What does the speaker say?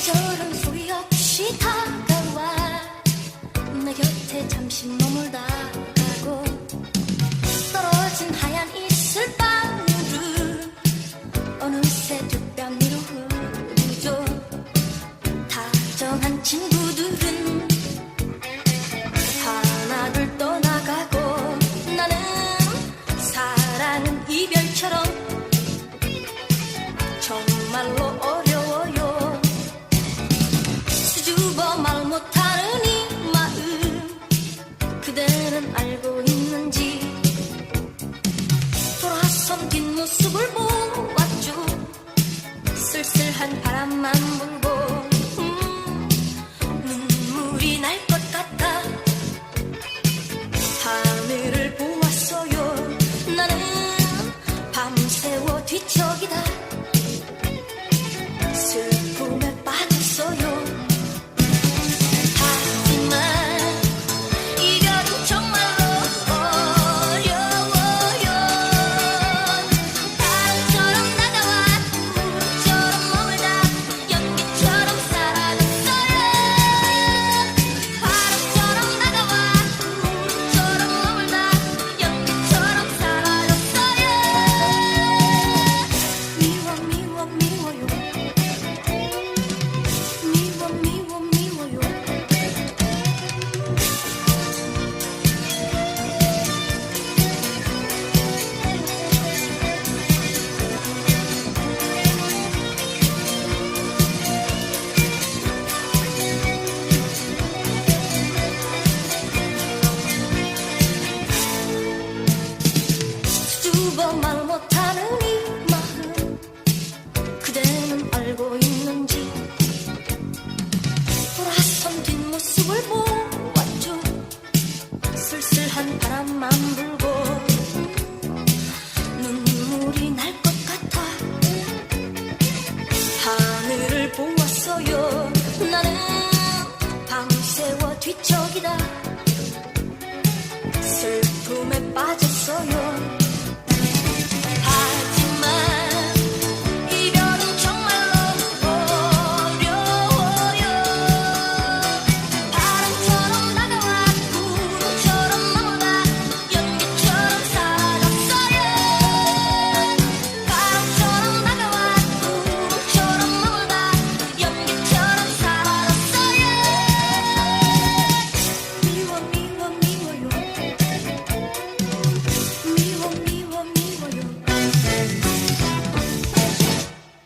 계절은 소리 없이 다가와. 내 곁에 잠시 머물다 가고 떨어진 하얀 이슬 방울은 어느새 두뺨 위로 흐르죠 다정한 친구들은 은 알고 있는지. 돌아선 뒷모습을 보았죠. 쓸쓸한 바람만 불고 把这所有